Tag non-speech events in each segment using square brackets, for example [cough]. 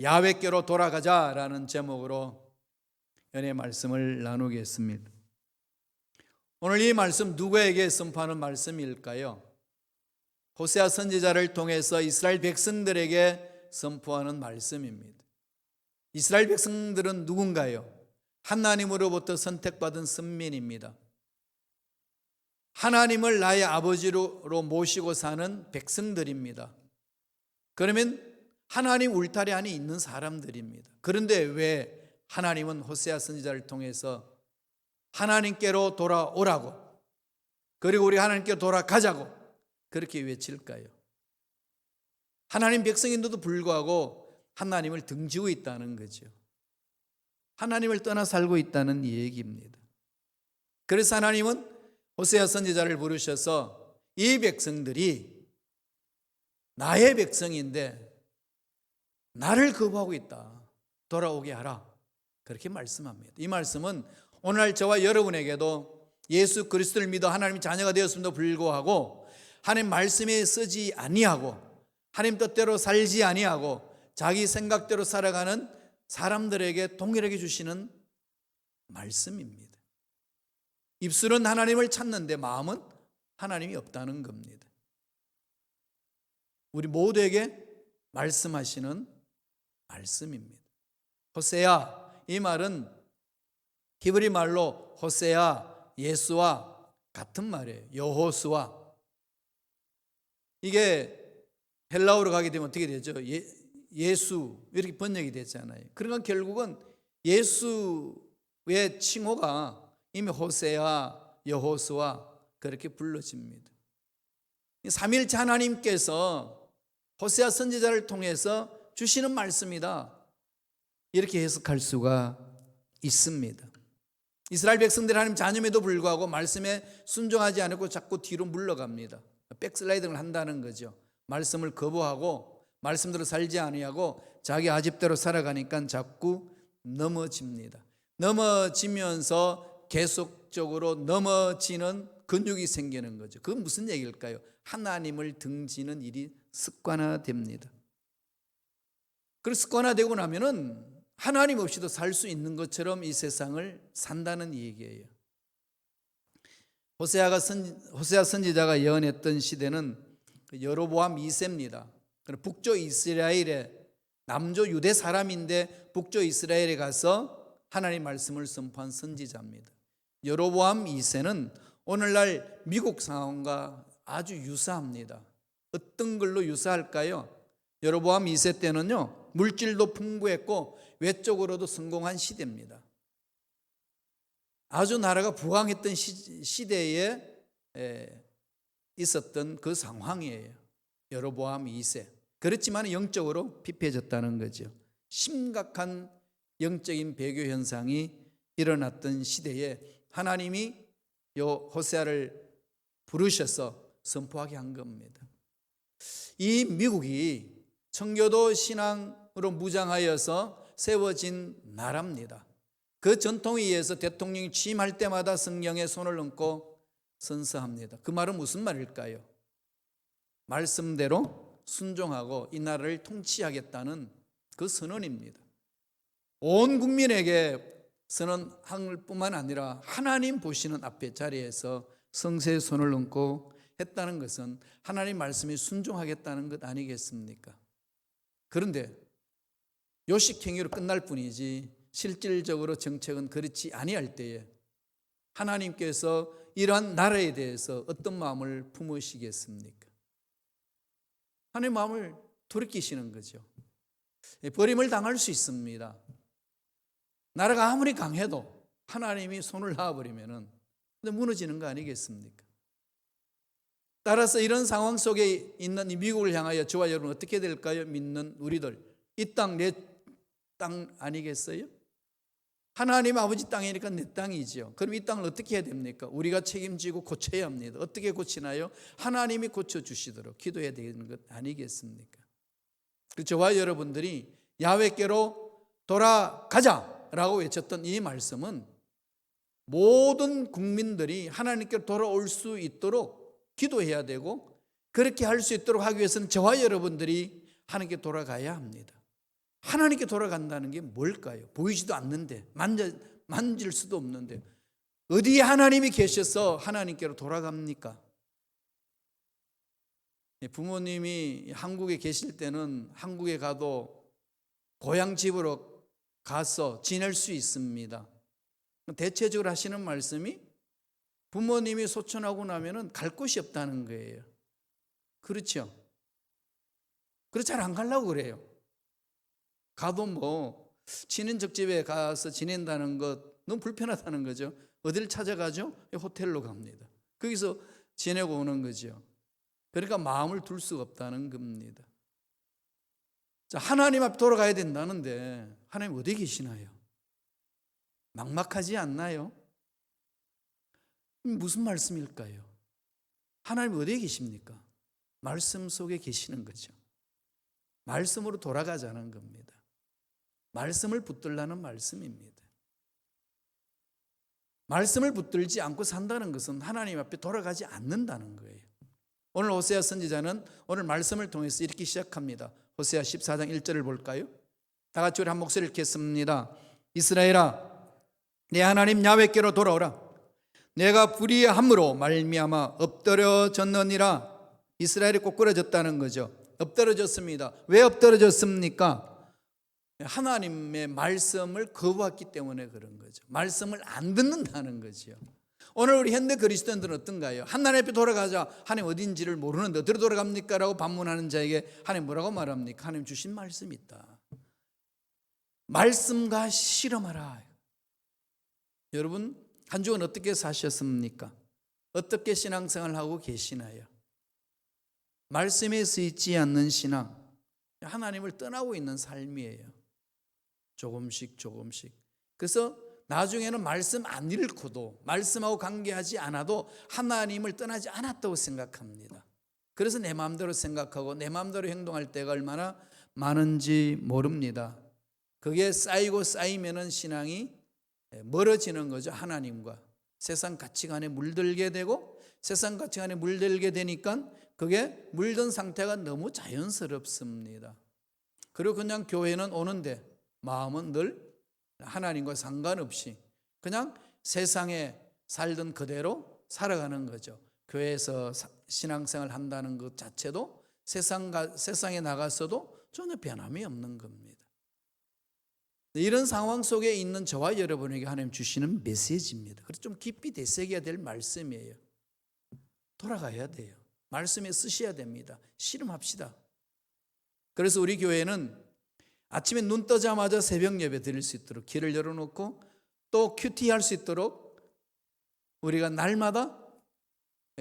야외께로 돌아가자라는 제목으로 연의 말씀을 나누겠습니다. 오늘 이 말씀 누구에게 선포하는 말씀일까요? 호세아 선지자를 통해서 이스라엘 백성들에게 선포하는 말씀입니다. 이스라엘 백성들은 누군가요? 하나님으로부터 선택받은 선민입니다. 하나님을 나의 아버지로 모시고 사는 백성들입니다. 그러면 하나님 울타리 안에 있는 사람들입니다. 그런데 왜 하나님은 호세아 선지자를 통해서 하나님께로 돌아오라고 그리고 우리 하나님께 돌아가자고 그렇게 외칠까요? 하나님 백성인데도 불구하고 하나님을 등지고 있다는 거죠. 하나님을 떠나 살고 있다는 얘기입니다. 그래서 하나님은 호세아 선지자를 부르셔서 이 백성들이 나의 백성인데 나를 거부하고 있다. 돌아오게 하라. 그렇게 말씀합니다. 이 말씀은 오늘 저와 여러분에게도 예수 그리스도를 믿어 하나님의 자녀가 되었음에도 불구하고 하나님 말씀에 쓰지 아니하고 하나님 뜻대로 살지 아니하고 자기 생각대로 살아가는 사람들에게 동일하게 주시는 말씀입니다. 입술은 하나님을 찾는데 마음은 하나님이 없다는 겁니다. 우리 모두에게 말씀하시는 말씀입니다. 호세야 이 말은 히브리 말로 호세야 예수와 같은 말이에요. 여호수와 이게 헬라어로 가게 되면 어떻게 되죠? 예, 예수 이렇게 번역이 됐잖아요. 그러니까 결국은 예수의 칭호가 이미 호세야 여호수와 그렇게 불러집니다. 삼일째 하나님께서 호세아 선지자를 통해서 주시는 말씀이다. 이렇게 해석할 수가 있습니다. 이스라엘 백성들 하나님 자녀임에도 불구하고 말씀에 순종하지 않고 자꾸 뒤로 물러갑니다. 백슬라이딩을 한다는 거죠. 말씀을 거부하고 말씀대로 살지 아니하고 자기 아집대로 살아가니까 자꾸 넘어집니다. 넘어지면서 계속적으로 넘어지는 근육이 생기는 거죠. 그건 무슨 얘기일까요? 하나님을 등지는 일이 습관화됩니다. 그 습관화되고 나면은 하나님 없이도 살 수 있는 것처럼 이 세상을 산다는 얘기예요. 호세아가 선, 호세아 선지자가 예언했던 시대는 그 여로보암 2세입니다. 북쪽 이스라엘에 남조 유대 사람인데 북쪽 이스라엘에 가서 하나님 말씀을 선포한 선지자입니다. 여로보암 2세는 오늘날 미국 상황과 아주 유사합니다. 어떤 걸로 유사할까요? 여로보암 2세 때는요 물질도 풍부했고 외적으로도 성공한 시대입니다. 아주 나라가 부강했던 시 대에 있었던 그 상황이에요. 여로보암 2세. 그렇지만 영적으로 피폐해졌다는 거죠. 심각한 영적인 배교 현상이 일어났던 시대에 하나님이 요 호세아를 부르셔서 선포하게 한 겁니다. 이 미국이 청교도 신앙 으로 무장하여서 세워진 나라입니다. 그 전통에 의해서 대통령이 취임할 때마다 성령에 손을 얹고 선서합니다. 그 말은 무슨 말일까요? 말씀대로 순종하고 이 나라를 통치하겠다는 그 선언입니다. 온 국민에게 선언할 뿐만 아니라 하나님 보시는 앞에 자리에서 성세의 손을 얹고 했다는 것은 하나님 말씀에 순종하겠다는 것 아니겠습니까? 그런데 요식 행위로 끝날 뿐이지 실질적으로 정책은 그렇지 아니할 때에 하나님께서 이러한 나라에 대해서 어떤 마음을 품으시겠습니까? 하나님 마음을 돌이키시는 거죠. 예, 버림을 당할 수 있습니다. 나라가 아무리 강해도 하나님이 손을 놔버리면은 무너지는 거 아니겠습니까? 따라서 이런 상황 속에 있는 이 미국을 향하여 저와 여러분 어떻게 될까요? 믿는 우리들 이 땅 내 땅 아니겠어요? 하나님 아버지 땅이니까 내 땅이죠. 그럼 이 땅을 어떻게 해야 됩니까? 우리가 책임지고 고쳐야 합니다. 어떻게 고치나요? 하나님이 고쳐주시도록 기도해야 되는 것 아니겠습니까? 그 저와 여러분들이 야외께로 돌아가자 라고 외쳤던 이 말씀은 모든 국민들이 하나님께 돌아올 수 있도록 기도해야 되고 그렇게 할 수 있도록 하기 위해서는 저와 여러분들이 하나님께 돌아가야 합니다. 하나님께 돌아간다는 게 뭘까요? 보이지도 않는데 만져 만질 수도 없는데 어디에 하나님이 계셔서 하나님께로 돌아갑니까? 예, 부모님이 한국에 계실 때는 한국에 가도 고향 집으로 가서 지낼 수 있습니다. 대체적으로 하시는 말씀이 부모님이 소천하고 나면은 갈 곳이 없다는 거예요. 그렇죠? 그래서 잘 안 가려고 그래요. 가도 뭐 친인척 집에 가서 지낸다는 것 너무 불편하다는 거죠. 어디를 찾아가죠? 호텔로 갑니다. 거기서 지내고 오는 거죠. 그러니까 마음을 둘 수가 없다는 겁니다. 자, 하나님 앞 돌아가야 된다는데 하나님 어디 계시나요? 막막하지 않나요? 무슨 말씀일까요? 하나님 어디에 계십니까? 말씀 속에 계시는 거죠. 말씀으로 돌아가자는 겁니다. 말씀을 붙들라는 말씀입니다. 말씀을 붙들지 않고 산다는 것은 하나님 앞에 돌아가지 않는다는 거예요. 오늘 호세아 선지자는 오늘 말씀을 통해서 이렇게 시작합니다. 호세아 14장 1절을 볼까요? 다 같이 우리 한 목소리를 읽겠습니다. 이스라엘아 내 하나님 야훼께로 돌아오라. 내가 불의함으로 말미암아 엎드려졌느니라. 이스라엘이 꼬꾸라졌다는 거죠. 엎드려졌습니다. 왜 엎드려졌습니까? 하나님의 말씀을 거부했기 때문에 그런 거죠. 말씀을 안 듣는다는 거죠. 오늘 우리 현대 그리스도인들은 어떤가요? 하나님 앞에 돌아가자. 하나님 어딘지를 모르는데 어디로 돌아갑니까? 라고 반문하는 자에게 하나님 뭐라고 말합니까? 하나님 주신 말씀이 있다. 말씀과 실험하라. 여러분, 한 주간 어떻게 사셨습니까? 어떻게 신앙생활을 하고 계시나요? 말씀에 쓰이지 않는 신앙, 하나님을 떠나고 있는 삶이에요. 조금씩 조금씩. 그래서 나중에는 말씀 안 읽고도 말씀하고 관계하지 않아도 하나님을 떠나지 않았다고 생각합니다. 그래서 내 마음대로 생각하고 내 마음대로 행동할 때가 얼마나 많은지 모릅니다. 그게 쌓이고 쌓이면은 신앙이 멀어지는 거죠. 하나님과 세상 가치관에 물들게 되고 세상 가치관에 물들게 되니까 그게 물든 상태가 너무 자연스럽습니다. 그리고 그냥 교회는 오는데 마음은 늘 하나님과 상관없이 그냥 세상에 살던 그대로 살아가는 거죠. 교회에서 신앙생활 한다는 것 자체도 세상 세상에 나가서도 전혀 변함이 없는 겁니다. 이런 상황 속에 있는 저와 여러분에게 하나님 주시는 메시지입니다. 그래서 좀 깊이 되새겨야 될 말씀이에요. 돌아가야 돼요. 말씀에 쓰셔야 됩니다. 실험합시다. 그래서 우리 교회는 아침에 눈 뜨자마자 새벽 예배 드릴 수 있도록 길을 열어놓고 또 큐티 할 수 있도록 우리가 날마다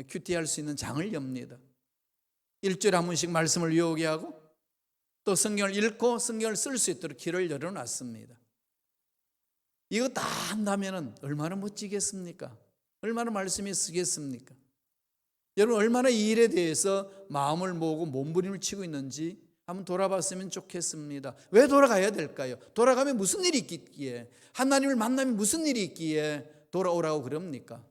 큐티 할 수 있는 장을 엽니다. 일주일에 한 번씩 말씀을 외우게 하고 또 성경을 읽고 성경을 쓸 수 있도록 길을 열어놨습니다. 이거 다 한다면 얼마나 멋지겠습니까? 얼마나 말씀이 쓰겠습니까? 여러분 얼마나 이 일에 대해서 마음을 모으고 몸부림을 치고 있는지 한번 돌아봤으면 좋겠습니다. 왜 돌아가야 될까요? 돌아가면 무슨 일이 있기에 하나님을 만나면 무슨 일이 있기에 돌아오라고 그럽니까?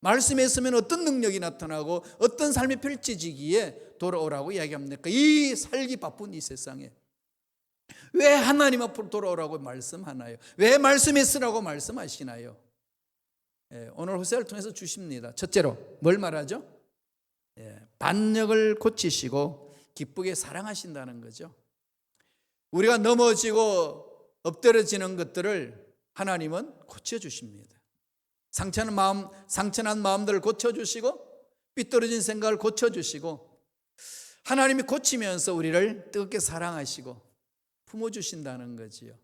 말씀에 있으면 어떤 능력이 나타나고 어떤 삶이 펼쳐지기에 돌아오라고 이야기합니까? 이 살기 바쁜 이 세상에 왜 하나님 앞으로 돌아오라고 말씀하나요? 왜 말씀에 쓰라고 말씀하시나요? 예, 오늘 호세를 통해서 주십니다. 첫째로 뭘 말하죠? 예, 반역을 고치시고 기쁘게 사랑하신다는 거죠. 우리가 넘어지고 엎드려지는 것들을 하나님은 고쳐 주십니다. 상처난 마음, 상처난 마음들을 고쳐 주시고 삐뚤어진 생각을 고쳐 주시고 하나님이 고치면서 우리를 뜨겁게 사랑하시고 품어 주신다는 거지요.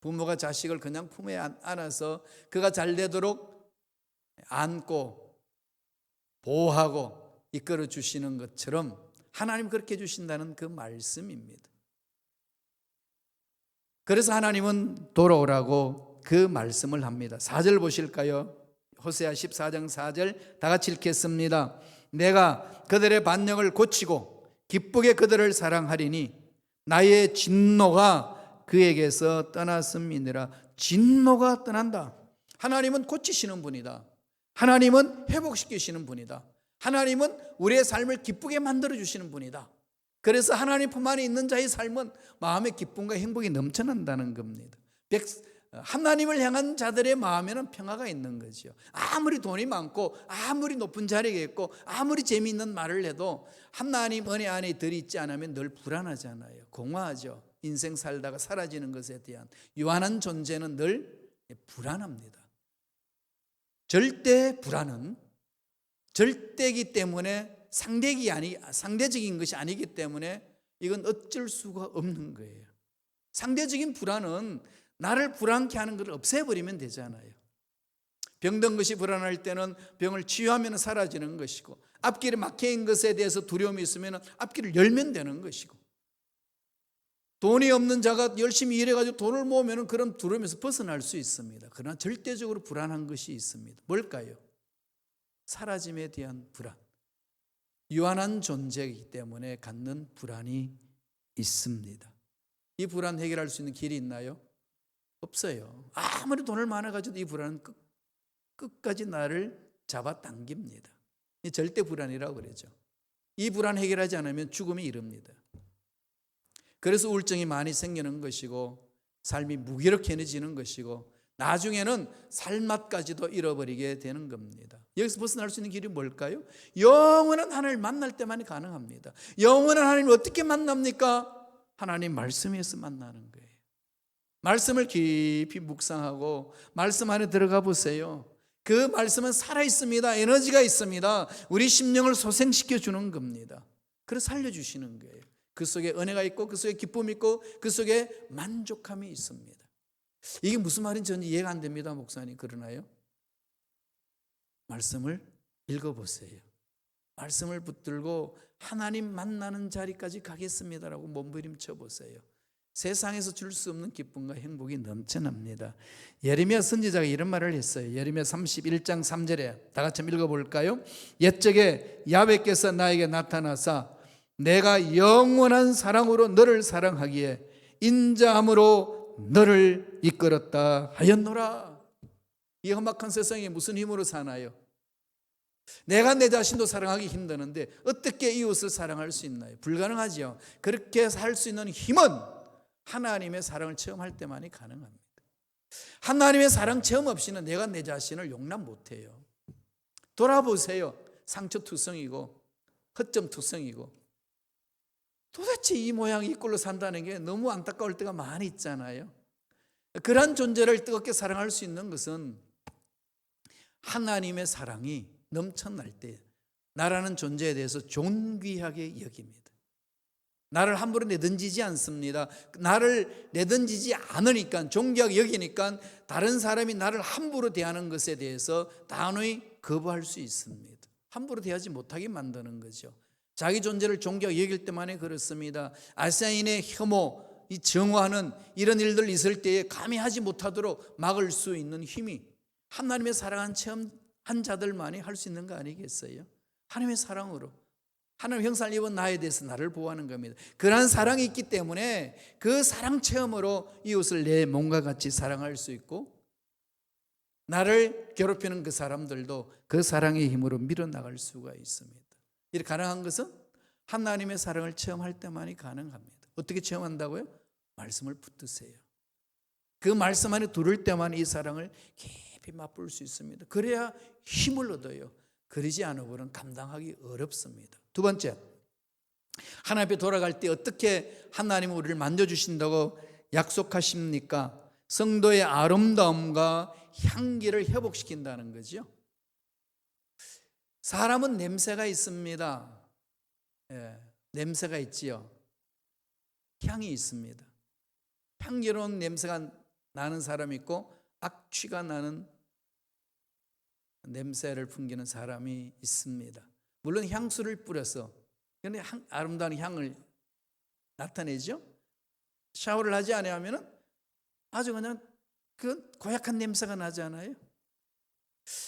부모가 자식을 그냥 품에 안아서 그가 잘 되도록 안고 보호하고 이끌어 주시는 것처럼 하나님 그렇게 주신다는 그 말씀입니다. 그래서 하나님은 돌아오라고 그 말씀을 합니다. 4절 보실까요? 호세아 14장 4절 다 같이 읽겠습니다. 내가 그들의 반역을 고치고 기쁘게 그들을 사랑하리니 나의 진노가 그에게서 떠났음이니라. 진노가 떠난다. 하나님은 고치시는 분이다. 하나님은 회복시키시는 분이다. 하나님은 우리의 삶을 기쁘게 만들어 주시는 분이다. 그래서 하나님 품 안에 있는 자의 삶은 마음의 기쁨과 행복이 넘쳐난다는 겁니다. 백- 하나님을 향한 자들의 마음에는 평화가 있는 거죠. 아무리 돈이 많고 아무리 높은 자리에 있고 아무리 재미있는 말을 해도 하나님 은혜 안에 들이있지 않으면 늘 불안하잖아요. 공허하죠. 인생 살다가 사라지는 것에 대한 유한한 존재는 늘 불안합니다. 절대 불안은 절대이기 때문에 상대기 아니 상대적인 것이 아니기 때문에 이건 어쩔 수가 없는 거예요. 상대적인 불안은 나를 불안케 하는 것을 없애버리면 되잖아요. 병든 것이 불안할 때는 병을 치유하면 사라지는 것이고 앞길에 막혀있는 것에 대해서 두려움이 있으면 앞길을 열면 되는 것이고 돈이 없는 자가 열심히 일해가지고 돈을 모으면 그런 두려움에서 벗어날 수 있습니다. 그러나 절대적으로 불안한 것이 있습니다. 뭘까요? 사라짐에 대한 불안. 유한한 존재이기 때문에 갖는 불안이 있습니다. 이 불안 해결할 수 있는 길이 있나요? 없어요. 아무리 돈을 많아 가지고 이 불안은 끝, 끝까지 나를 잡아당깁니다. 이 절대 불안이라고 그러죠. 이 불안 해결하지 않으면 죽음이 이릅니다. 그래서 우울증이 많이 생기는 것이고 삶이 무기력해지는 것이고 나중에는 삶맛까지도 잃어버리게 되는 겁니다. 여기서 벗어날 수 있는 길이 뭘까요? 영원한 하나님을 만날 때만이 가능합니다. 영원한 하나님을 어떻게 만납니까? 하나님 말씀에서 만나는 거예요. 말씀을 깊이 묵상하고 말씀 안에 들어가 보세요. 그 말씀은 살아 있습니다. 에너지가 있습니다. 우리 심령을 소생시켜 주는 겁니다. 그래서 살려 주시는 거예요. 그 속에 은혜가 있고 그 속에 기쁨이 있고 그 속에 만족함이 있습니다. 이게 무슨 말인지 저는 이해가 안 됩니다, 목사님. 그러나요? 말씀을 읽어 보세요. 말씀을 붙들고 하나님 만나는 자리까지 가겠습니다라고 몸부림쳐 보세요. 세상에서 줄 수 없는 기쁨과 행복이 넘쳐납니다. 예레미야 선지자가 이런 말을 했어요. 예레미야 31장 3절에 다 같이 읽어 볼까요? 옛적에 야훼께서 나에게 나타나사 내가 영원한 사랑으로 너를 사랑하기에 인자함으로 너를 이끌었다 하였노라. 이 험악한 세상에 무슨 힘으로 사나요? 내가 내 자신도 사랑하기 힘드는데 어떻게 이웃을 사랑할 수 있나요? 불가능하죠. 그렇게 살 수 있는 힘은 하나님의 사랑을 체험할 때만이 가능합니다. 하나님의 사랑 체험 없이는 내가 내 자신을 용납 못해요. 돌아보세요. 상처투성이고 허점투성이고 도대체 이 모양 이 꼴로 산다는 게 너무 안타까울 때가 많이 있잖아요. 그러한 존재를 뜨겁게 사랑할 수 있는 것은 하나님의 사랑이 넘쳐날 때 나라는 존재에 대해서 존귀하게 여깁니다. 나를 함부로 내던지지 않습니다. 나를 내던지지 않으니까 존귀하게 여기니까 다른 사람이 나를 함부로 대하는 것에 대해서 단호히 거부할 수 있습니다. 함부로 대하지 못하게 만드는 거죠. 자기 존재를 존귀하게 여길 때만에 그렇습니다. 아사인의 혐오, 이 정화는 이런 일들 있을 때에 감히 하지 못하도록 막을 수 있는 힘이 하나님의 사랑한 체험한 자들만이 할 수 있는 거 아니겠어요? 하나님의 사랑으로 하나님 형상을 입은 나에 대해서 나를 보호하는 겁니다. 그러한 사랑이 있기 때문에 그 사랑 체험으로 이웃을 내 몸과 같이 사랑할 수 있고 나를 괴롭히는 그 사람들도 그 사랑의 힘으로 밀어나갈 수가 있습니다. 이렇게 가능한 것은 하나님의 사랑을 체험할 때만이 가능합니다. 어떻게 체험한다고요? 말씀을 붙드세요. 그 말씀 안에 들을 때만 이 사랑을 깊이 맛볼 수 있습니다. 그래야 힘을 얻어요. 그러지 않으고는 감당하기 어렵습니다. 두 번째, 하나님 앞에 돌아갈 때 어떻게 하나님은 우리를 만져주신다고 약속하십니까? 성도의 아름다움과 향기를 회복시킨다는 거죠. 사람은 냄새가 있습니다. 예, 냄새가 있지요. 향이 있습니다. 향기로운 냄새가 나는 사람이 있고 악취가 나는 냄새를 풍기는 사람이 있습니다. 물론 향수를 뿌려서 향, 아름다운 향을 나타내죠. 샤워를 하지 않으면은 아주 그냥 그 고약한 냄새가 나잖아요.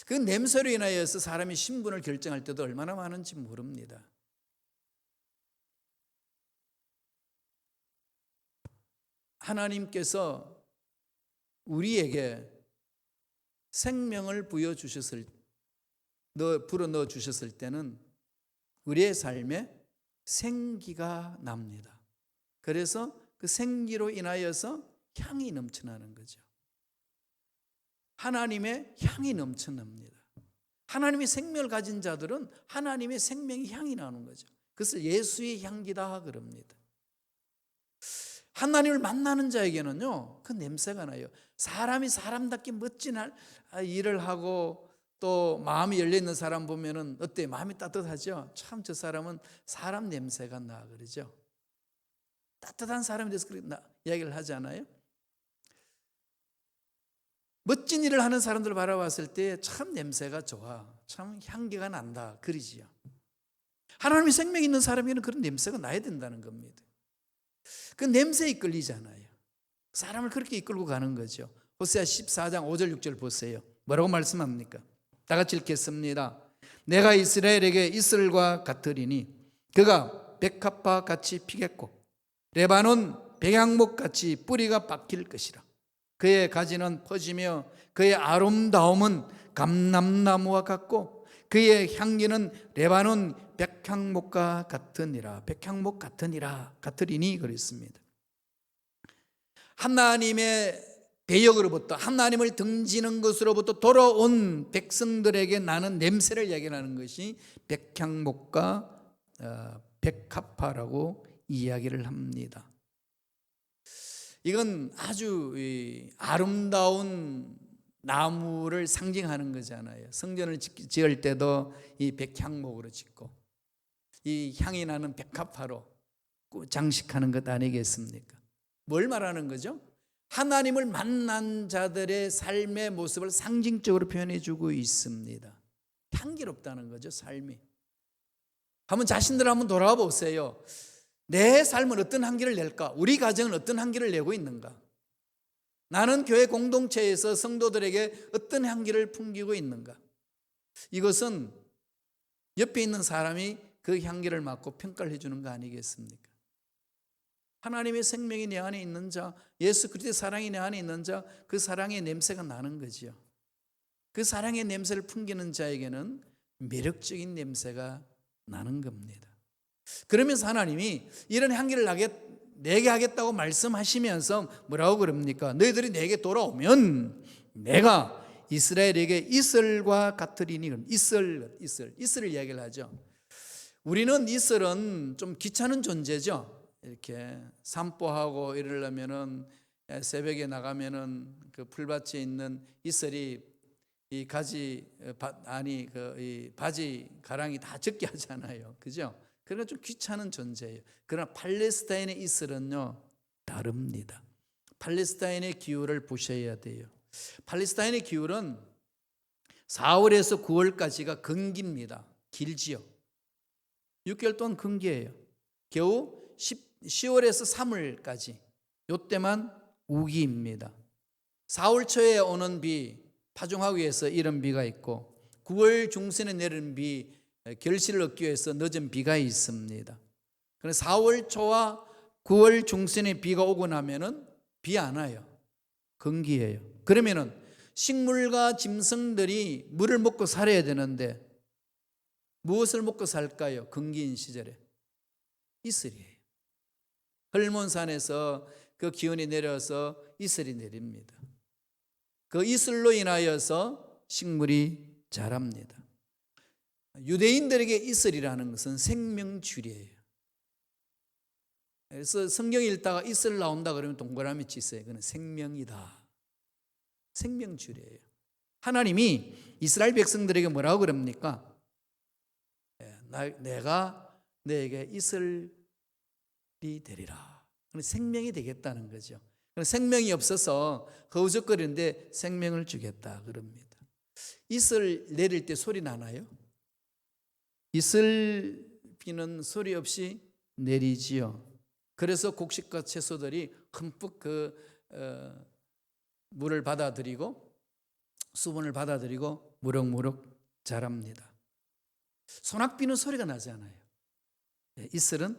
그 냄새로 인하여서 사람이 신분을 결정할 때도 얼마나 많은지 모릅니다. 하나님께서 우리에게 생명을 부여 주셨을 너 불어 넣어 주셨을 때는 우리의 삶에 생기가 납니다. 그래서 그 생기로 인하여서 향이 넘쳐나는 거죠. 하나님의 향이 넘쳐납니다. 하나님의 생명을 가진 자들은 하나님의 생명의 향이 나는 거죠. 그래서 예수의 향기다 그럽니다. 하나님을 만나는 자에게는요, 그 냄새가 나요. 사람이 사람답게 멋진 할- 아, 일을 하고 또 마음이 열려 있는 사람 보면은 어때? 마음이 따뜻하죠? 참 저 사람은 사람 냄새가 나 그러죠. 따뜻한 사람에 대해서 그렇게 나- 이야기를 하잖아요. 멋진 일을 하는 사람들을 바라봤을 때 참 냄새가 좋아. 참 향기가 난다. 그러지요. 하나님의 생명 있는 사람에게는 그런 냄새가 나야 된다는 겁니다. 그 냄새에 이끌리잖아요. 사람을 그렇게 이끌고 가는 거죠. 호세아 14장 5절 6절 보세요. 뭐라고 말씀합니까? 다 같이 읽겠습니다. 내가 이스라엘에게 이슬과 같으리니 그가 백합화 같이 피겠고 레바논 백양목 같이 뿌리가 박힐 것이라. 그의 가지는 퍼지며 그의 아름다움은 감람나무와 같고 그의 향기는 레바논 백향목과 같으니라. 백향목 같으니라. 같으리니 그랬습니다. 하나님의 배역으로부터 하나님을 등지는 것으로부터 돌아온 백성들에게 나는 냄새를 얘기하는 것이 백향목과 어, 백합화라고 이야기를 합니다. 이건 아주 이 아름다운 나무를 상징하는 거잖아요. 성전을 짓- 지을 때도 이 백향목으로 짓고 이 향이 나는 백합화로 장식하는 것 아니겠습니까? 뭘 말하는 거죠? 하나님을 만난 자들의 삶의 모습을 상징적으로 표현해 주고 있습니다. 향기롭다는 거죠, 삶이. 한번 자신들 한번 돌아와 보세요. 내 삶은 어떤 향기를 낼까? 우리 가정은 어떤 향기를 내고 있는가? 나는 교회 공동체에서 성도들에게 어떤 향기를 풍기고 있는가? 이것은 옆에 있는 사람이 그 향기를 맡고 평가를 해주는 거 아니겠습니까? 하나님의 생명이 내 안에 있는 자, 예수 그리스도의 사랑이 내 안에 있는 자, 그 사랑의 냄새가 나는 거지요. 그 사랑의 냄새를 풍기는 자에게는 매력적인 냄새가 나는 겁니다. 그러면서 하나님이 이런 향기를 나게 내게 하겠다고 말씀하시면서 뭐라고 그럽니까? 너희들이 내게 돌아오면 내가 이스라엘에게 이슬과 같으리니 이슬 이슬 이슬을 이야기를 하죠. 우리는 이슬은 좀 귀찮은 존재죠. 이렇게 산보하고 이러려면은 새벽에 나가면은 그 풀밭에 있는 이슬이 이 가지 바, 아니 그 이 바지 가랑이 다 적게 하잖아요. 그죠? 그러니까 좀 귀찮은 존재예요. 그러나 팔레스타인의 이슬은요 다릅니다. 팔레스타인의 기후를 보셔야 돼요. 팔레스타인의 기후는 4월에서 9월까지가 건기입니다. 길지요. 6개월 동안 건기예요. 겨우 10, 10월에서 3월까지 요때만 우기입니다. 4월 초에 오는 비 파종하기 위해서 이런 비가 있고 9월 중순에 내리는 비 결실을 얻기 위해서 늦은 비가 있습니다. 그래서 4월 초와 9월 중순에 비가 오고 나면은 비 안 와요. 건기예요. 그러면은 식물과 짐승들이 물을 먹고 살아야 되는데 무엇을 먹고 살까요? 건기인 시절에 이슬이에요. 헐몬산에서 그 기운이 내려서 이슬이 내립니다. 그 이슬로 인하여서 식물이 자랍니다. 유대인들에게 이슬이라는 것은 생명줄이에요. 그래서 성경 읽다가 이슬 나온다 그러면 동그라미 치세요. 그는 생명이다. 생명줄이에요. 하나님이 이스라엘 백성들에게 뭐라고 그럽니까? 예, 나, 내가 너에게 이슬이 되리라. 생명이 되겠다는 거죠. 생명이 없어서 허우적거리는데 생명을 주겠다 그럽니다. 이슬 내릴 때 소리 나나요? 이슬 비는 소리 없이 내리지요. 그래서 곡식과 채소들이 흠뻑 그 어, 물을 받아들이고 수분을 받아들이고 무럭무럭 자랍니다. 소낙비는 소리가 나지 않아요. 네, 이슬은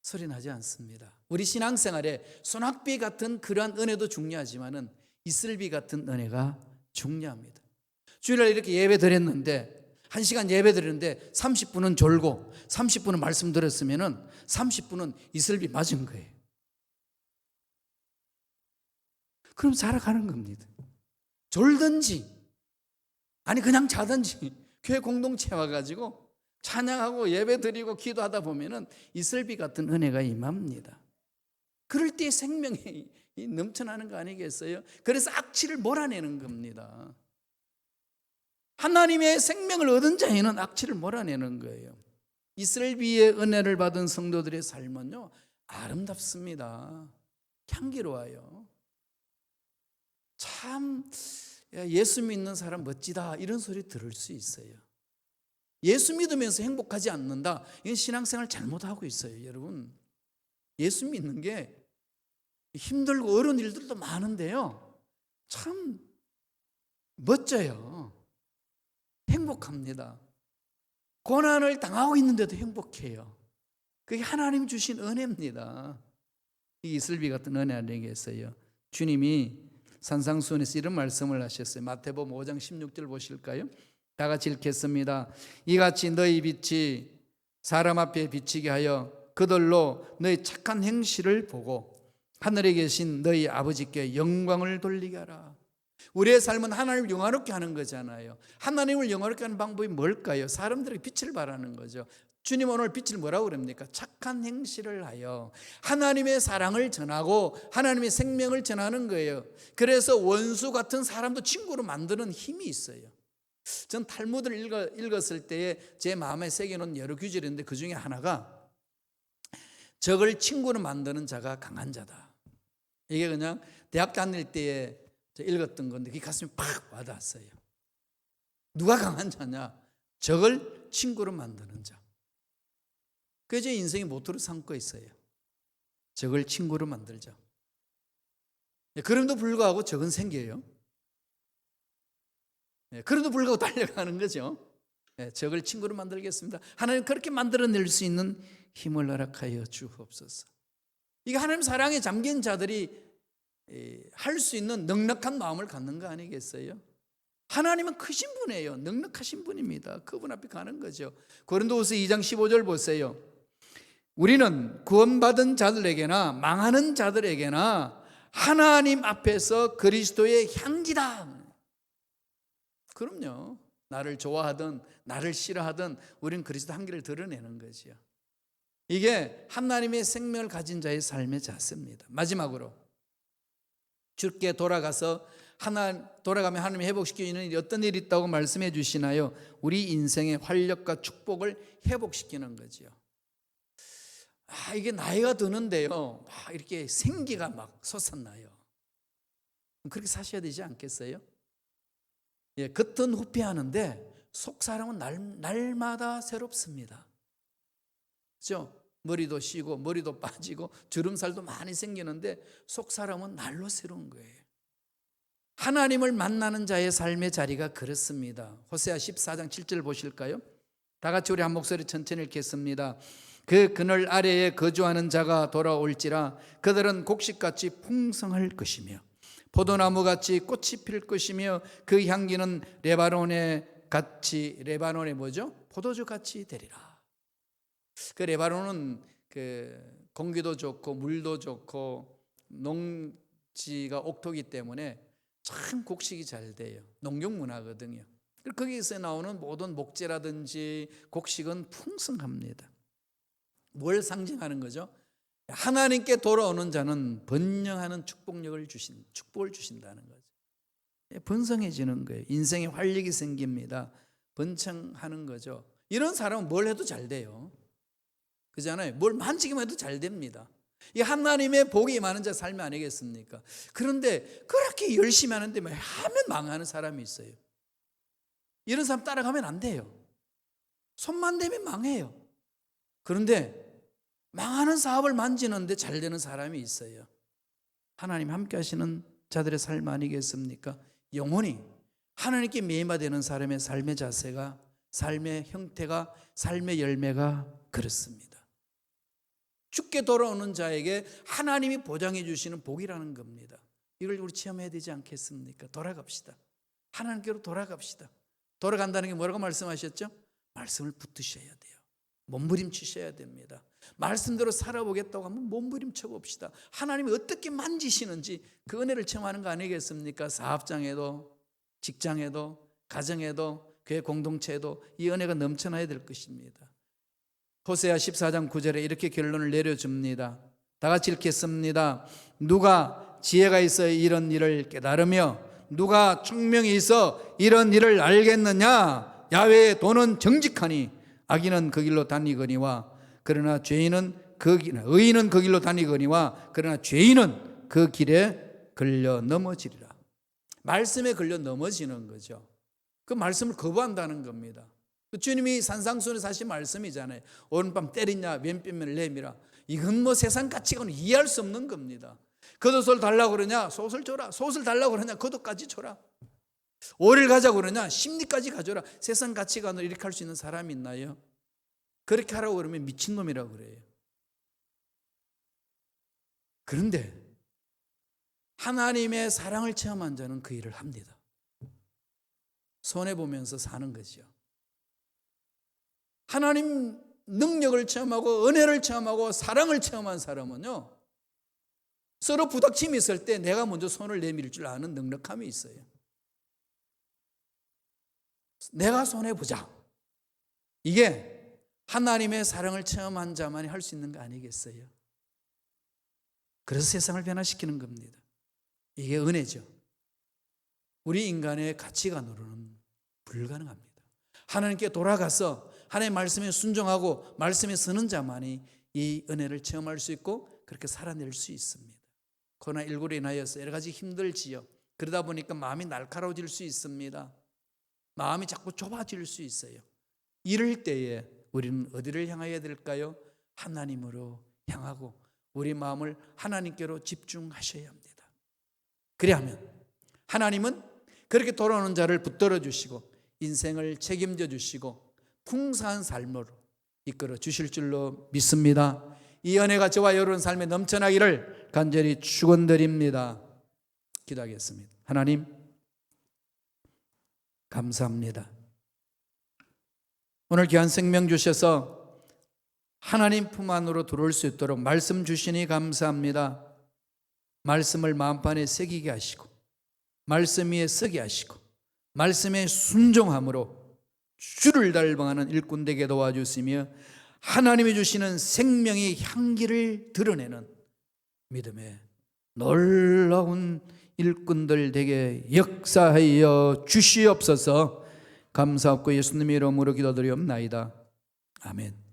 소리 나지 않습니다. 우리 신앙생활에 소낙비 같은 그러한 은혜도 중요하지만은 이슬비 같은 은혜가 중요합니다. 주일날 이렇게 예배 드렸는데 한 시간 예배 드리는데 30분은 졸고 30분은 말씀 들었으면은 30분은 이슬비 맞은 거예요. 그럼 살아가는 겁니다. 졸든지 아니 그냥 자든지 교회 공동체 와가지고 찬양하고 예배 드리고 기도하다 보면은 이슬비 같은 은혜가 임합니다. 그럴 때 생명이 [laughs] 넘쳐나는 거 아니겠어요? 그래서 악취를 몰아내는 겁니다. 하나님의 생명을 얻은 자에는 악취를 몰아내는 거예요. 이슬비의 은혜를 받은 성도들의 삶은요 아름답습니다. 향기로워요. 참 야, 예수 믿는 사람 멋지다 이런 소리 들을 수 있어요. 예수 믿으면서 행복하지 않는다. 이건 신앙생활 잘못하고 있어요, 여러분. 예수 믿는 게 힘들고 어려운 일들도 많은데요. 참 멋져요. 행복합니다. 고난을 당하고 있는데도 행복해요. 그게 하나님 주신 은혜입니다. 이 이슬비 같은 은혜 아니겠어요? 주님이 산상수훈에서 이런 말씀을 하셨어요. 마태복음 5장 16절 보실까요? 다 같이 읽겠습니다. 이같이 너희 빛이 사람 앞에 비치게 하여 그들로 너희 착한 행실을 보고 하늘에 계신 너희 아버지께 영광을 돌리게 하라. 우리의 삶은 하나님을 영화롭게 하는 거잖아요. 하나님을 영화롭게 하는 방법이 뭘까요? 사람들에게 빛을 발하는 거죠. 주님 오늘 빛을 뭐라고 그럽니까? 착한 행실을 하여 하나님의 사랑을 전하고 하나님의 생명을 전하는 거예요. 그래서 원수 같은 사람도 친구로 만드는 힘이 있어요. 전 탈무드를 읽었, 을 때에 제 마음에 새겨놓은 여러 규절인데 그 중에 하나가 적을 친구로 만드는 자가 강한 자다. 이게 그냥 대학 다닐 때에 읽었던 건데 그 가슴이 팍 와닿았어요. 누가 강한 자냐? 적을 친구로 만드는 자. 그게 제 인생의 모토로 삼고 있어요. 적을 친구로 만들자. 예, 그럼도 불구하고 적은 생겨요. 예, 그럼도 불구하고 달려가는 거죠. 예, 적을 친구로 만들겠습니다. 하나님 그렇게 만들어낼 수 있는 힘을 허락하여 주옵소서. 이게 하나님 사랑에 잠긴 자들이 할 수 있는 넉넉한 마음을 갖는 거 아니겠어요? 하나님은 크신 분이에요. 넉넉하신 분입니다. 그분 앞에 가는 거죠. 고린도후서 2장 15절 보세요. 우리는 구원받은 자들에게나 망하는 자들에게나 하나님 앞에서 그리스도의 향기다. 그럼요. 나를 좋아하든 나를 싫어하든 우리는 그리스도 향기를 드러내는 거지요. 이게 하나님의 생명을 가진 자의 삶의 자세입니다. 마지막으로 주께 돌아가서 하나 돌아가면 하나님이 회복시키는 어떤 일이 있다고 말씀해 주시나요? 우리 인생의 활력과 축복을 회복시키는 거지요. 아, 이게 나이가 드는데요. 막 이렇게 생기가 막 솟았나요. 그렇게 사셔야 되지 않겠어요? 예, 겉은 후피하는데 속 사람은 날, 날마다 새롭습니다. 그죠? 머리도 쉬고 머리도 [laughs] 빠지고 주름살도 많이 생기는데 속 사람은 날로 새로운 거예요. 하나님을 만나는 자의 삶의 자리가 그렇습니다. 호세아 14장 7절 보실까요? 다 같이 우리 한 목소리 천천히 읽겠습니다. 그 그늘 아래에 거주하는 자가 돌아올지라 그들은 곡식같이 풍성할 것이며 포도나무같이 꽃이 필 것이며 그 향기는 레바논의 같이 레바논의 뭐죠? 포도주 같이 되리라. 그 레바논은 그 공기도 좋고 물도 좋고 농지가 옥토기 때문에 참 곡식이 잘 돼요. 농경 문화거든요. 거기서 나오는 모든 목재라든지 곡식은 풍성합니다. 뭘 상징하는 거죠? 하나님께 돌아오는 자는 번영하는 축복력을 주신 축복을 주신다는 거죠. 예, 번성해지는 거예요. 인생에 활력이 생깁니다. 번창하는 거죠. 이런 사람은 뭘 해도 잘 돼요. 그잖아요. 뭘 만지기만 해도 잘 됩니다. 이 하나님의 복이 많은 자 삶이 아니겠습니까? 그런데 그렇게 열심히 하는데 뭐 하면 망하는 사람이 있어요. 이런 사람 따라가면 안 돼요. 손만 대면 망해요. 그런데 망하는 사업을 만지는데 잘 되는 사람이 있어요. 하나님 함께 하시는 자들의 삶 아니겠습니까? 영혼이 하나님께 매임되는 사람의 삶의 자세가 삶의 형태가 삶의 열매가 그렇습니다. 죽게 돌아오는 자에게 하나님이 보장해 주시는 복이라는 겁니다. 이걸 우리 체험해야 되지 않겠습니까? 돌아갑시다. 하나님께로 돌아갑시다. 돌아간다는 게 뭐라고 말씀하셨죠? 말씀을 붙드셔야 돼요. 몸부림치셔야 됩니다. 말씀대로 살아보겠다고 하면 몸부림쳐 봅시다. 하나님이 어떻게 만지시는지 그 은혜를 체험하는 거 아니겠습니까? 사업장에도 직장에도 가정에도 교회 공동체에도 이 은혜가 넘쳐나야 될 것입니다. 호세아 14장 9절에 이렇게 결론을 내려줍니다. 다 같이 읽겠습니다. 누가 지혜가 있어 이런 일을 깨달으며 누가 총명이 있어 이런 일을 알겠느냐? 야외의 돈은 정직하니 악인은 그 길로 다니거니와 그러나 죄인은 그 길, 의인은 그 길로 다니거니와 그러나 죄인은 그 길에 걸려 넘어지리라. 말씀에 걸려 넘어지는 거죠. 그 말씀을 거부한다는 겁니다. 그 주님이 산상순에서 하신 말씀이잖아요. 오른밤 때리냐 왼뺨을 내밀어. 이건 뭐 세상 가치고는 이해할 수 없는 겁니다. 겉옷을 달라고 그러냐 솥을 줘라. 솥을 달라고 그러냐 겉옷까지 줘라. 오리를 가자고 그러냐 심리까지 가져라. 세상 가치관으로 이렇게 할 수 있는 사람이 있나요? 그렇게 하라고 그러면 미친놈이라고 그래요. 그런데 하나님의 사랑을 체험한 자는 그 일을 합니다. 손해보면서 사는 거죠. 하나님 능력을 체험하고 은혜를 체험하고 사랑을 체험한 사람은요. 서로 부닥침이 있을 때 내가 먼저 손을 내밀 줄 아는 넉넉함이 있어요. 내가 손해 보자. 이게 하나님의 사랑을 체험한 자만이 할 수 있는 거 아니겠어요? 그래서 세상을 변화시키는 겁니다. 이게 은혜죠. 우리 인간의 가치관으로는 불가능합니다. 하나님께 돌아가서 하나님의 말씀에 순종하고 말씀에 서는 자만이 이 은혜를 체험할 수 있고 그렇게 살아낼 수 있습니다. 코로나19로 인하여서 여러 가지 힘들지요. 그러다 보니까 마음이 날카로워질 수 있습니다. 마음이 자꾸 좁아질 수 있어요. 이럴 때에 우리는 어디를 향해야 될까요? 하나님으로 향하고 우리 마음을 하나님께로 집중하셔야 합니다. 그리하면 하나님은 그렇게 돌아오는 자를 붙들어 주시고 인생을 책임져 주시고 풍성한 삶으로 이끌어 주실 줄로 믿습니다. 이 은혜가 저와 여러분 삶에 넘쳐나기를 간절히 축원드립니다. 기도하겠습니다. 하나님 감사합니다. 오늘 귀한 생명 주셔서 하나님 품 안으로 들어올 수 있도록 말씀 주시니 감사합니다. 말씀을 마음판에 새기게 하시고 말씀 위에 서게 하시고 말씀에 순종함으로 주를 닮아가는 일꾼 되게 도와주시며 하나님이 주시는 생명의 향기를 드러내는 믿음의 놀라운 일꾼들 되게 역사하여 주시옵소서 감사하고 예수님의 이름으로 기도드리옵나이다. 아멘.